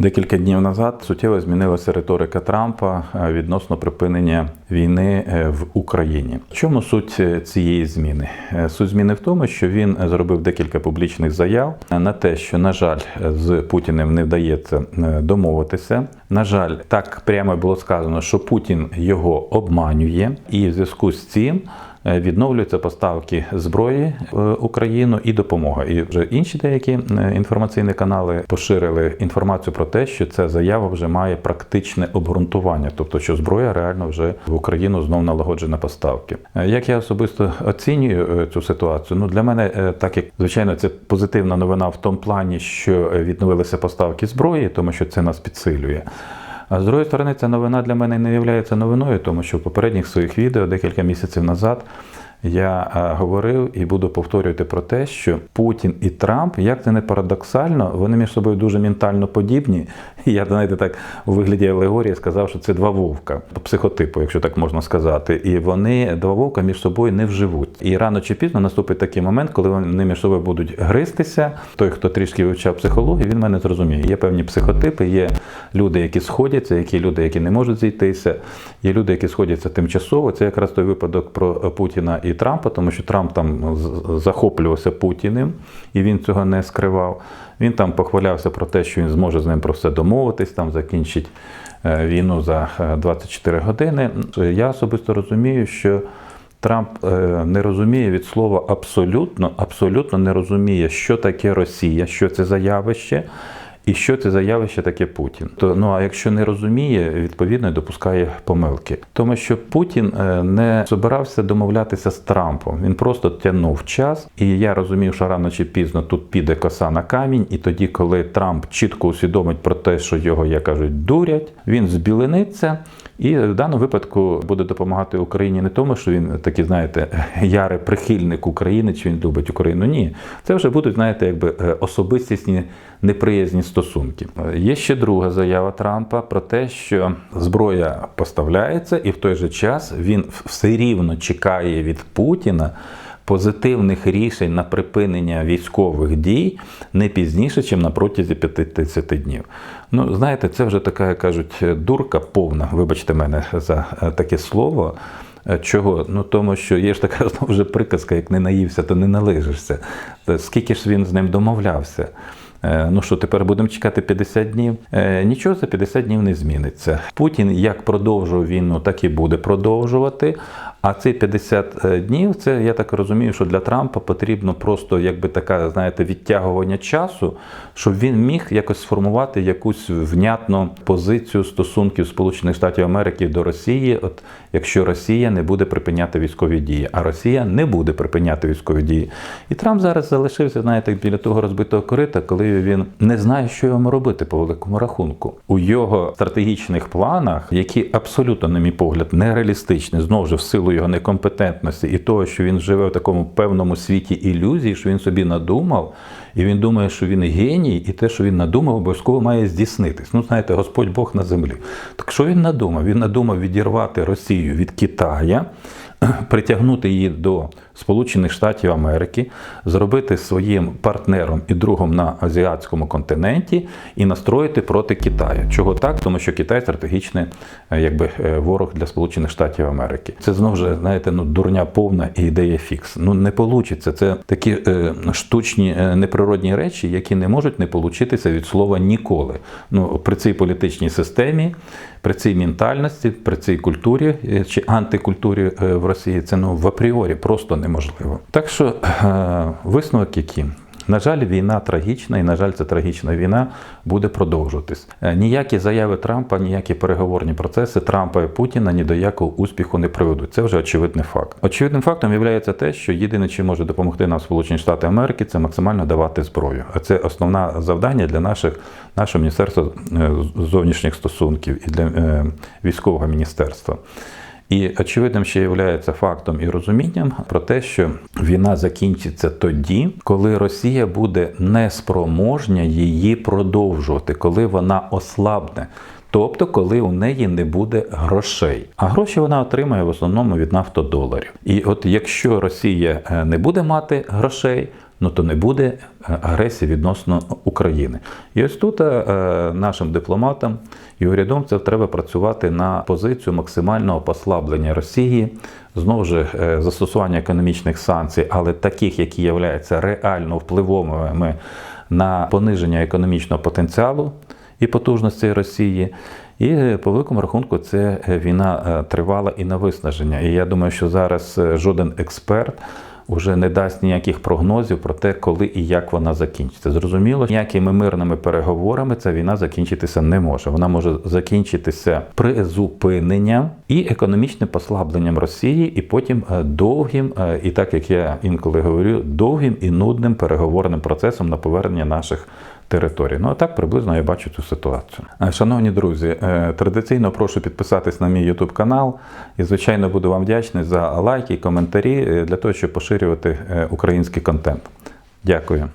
Декілька днів назад суттєво змінилася риторика Трампа е, відносно припинення війни е, в Україні. В чому суть е, цієї зміни? Суть зміни в тому, що він зробив декілька публічних заяв на те, що на жаль, з Путіним не вдається домовитися. На жаль, так прямо було сказано, що Путін його обманює, і в зв'язку з цим. Е, Відновлюються поставки зброї в Україну і допомога. І вже інші деякі е, інформаційні канали поширили інформацію про те, що ця заява вже має практичне обґрунтування, тобто що зброя реально вже в Україну знов налагоджена поставки. Е, Як я особисто оцінюю е, цю ситуацію? Ну для мене е, так як звичайно це позитивна новина в тому плані, що е, відновилися поставки зброї, тому що це нас підсилює. А з другої сторони, ця новина для мене не є новиною, тому що в попередніх своїх відео декілька місяців назад я е, говорив і буду повторювати про те, що Путін і Трамп, як це не парадоксально, вони між собою дуже ментально подібні. Я знаєте, так у вигляді алегорії сказав, що це два вовка по психотипу, якщо так можна сказати. І вони два вовка між собою не вживуть. І рано чи пізно наступить такий момент, коли вони між собою будуть гристися. Той, хто трішки вивчав психологію, він мене зрозуміє. Є певні психотипи, є люди, які сходяться, які люди, які не можуть зійтися. Є люди, які сходяться тимчасово. Це якраз той випадок про Путіна і Трампа, тому що Трамп там захоплювався Путіним, і він цього не скривав. Він там похвалявся про те, що він зможе з ним про все домовитись, там закінчить е, війну за е, 24 години. Я особисто розумію, що Трамп е, не розуміє від слова абсолютно, абсолютно не розуміє, що таке Росія, що це за явище. І що це за явище таке Путін? То ну а якщо не розуміє, відповідно допускає помилки, тому що Путін е, не збирався домовлятися з Трампом. Він просто тягнув час, і я розумів, що рано чи пізно тут піде коса на камінь. І тоді, коли Трамп чітко усвідомить про те, що його, як кажуть, дурять, він збілениться. І в даному випадку буде допомагати Україні не тому, що він такий, знаєте, ярий прихильник України, чи він любить Україну. Ні, це вже будуть, знаєте, якби е, особистісні неприязні стосунки. Є ще друга заява Трампа про те, що зброя поставляється, і в той же час він все рівно чекає від Путіна. Позитивних рішень на припинення військових дій не пізніше, ніж на протязі 50 днів. Ну, знаєте, це вже така, як кажуть, дурка повна, вибачте мене за е, таке слово. Е, Чого? Ну тому що є ж така знову вже приказка, як не наївся, то не налижишся. Скільки ж він з ним домовлявся? Е, Ну що, тепер будемо чекати 50 днів? Е, Нічого за 50 днів не зміниться. Путін як продовжував війну, так і буде продовжувати. А ці 50 днів, це я так розумію, що для Трампа потрібно просто якби така, знаєте, відтягування часу, щоб він міг якось сформувати якусь внятну позицію стосунків Сполучених Штатів Америки до Росії. От якщо Росія не буде припиняти військові дії, а Росія не буде припиняти військові дії. І Трамп зараз залишився, знаєте, біля того розбитого корита, коли він не знає, що йому робити по великому рахунку. У його стратегічних планах, які абсолютно, на мій погляд, нереалістичні, знову ж в силу його некомпетентності і того, що він живе в такому певному світі ілюзій, що він собі надумав, і він думає, що він геній, і те, що він надумав, обов'язково має здійснитись. Ну, знаєте, Господь Бог на землі. Так що він надумав? Він надумав відірвати Росію від Китая. Притягнути її до Сполучених Штатів Америки, зробити своїм партнером і другом на азіатському континенті і настроїти проти Китаю. Чого так? Тому що Китай стратегічний е, якби е, ворог для Сполучених Штатів Америки. Це знову ж знаєте, ну дурня повна і ідея фікс. Ну не получиться. Це такі е, штучні е, неприродні речі, які не можуть не получитися від слова ніколи. Ну при цій політичній системі, при цій ментальності, при цій культурі е, чи антикультурі е, в Росії це ну в апріорі просто неможливо. Так що е, висновок який? На жаль, війна трагічна, і на жаль, ця трагічна війна буде продовжуватись. Е, Ніякі заяви Трампа, ніякі переговорні процеси Трампа і Путіна ні до якого успіху не приведуть. Це вже очевидний факт. Очевидним фактом є те, що єдине, чим може допомогти нам Сполучені Штати Америки, це максимально давати зброю. А це основне завдання для наших нашого міністерства е, зовнішніх стосунків і для е, військового міністерства. І очевидним ще є фактом і розумінням про те, що війна закінчиться тоді, коли Росія буде неспроможня її продовжувати, коли вона ослабне. Тобто, коли у неї не буде грошей, а гроші вона отримає в основному від нафтодоларів. І от якщо Росія е, не буде мати грошей, ну то не буде е, агресії відносно України. І ось тут е, нашим дипломатам і урядовцям треба працювати на позицію максимального послаблення Росії, знову ж е, застосування економічних санкцій, але таких, які являються реально впливовими на пониження економічного потенціалу і потужності Росії. І е, по великому рахунку це е, війна е, тривала і на виснаження. І я думаю, що зараз е, жоден експерт уже не дасть ніяких прогнозів про те, коли і як вона закінчиться. Зрозуміло, ніякими мирними переговорами ця війна закінчитися не може. Вона може закінчитися призупиненням і економічним послабленням Росії, і потім е, довгим, е, і так як я інколи говорю, довгим і нудним переговорним процесом на повернення наших територій. Ну а так приблизно я бачу цю ситуацію. Е, Шановні друзі, е, традиційно прошу підписатись на мій YouTube канал і, звичайно, буду вам вдячний за лайки і коментарі е, для того, щоб поширювати український контент. Дякую.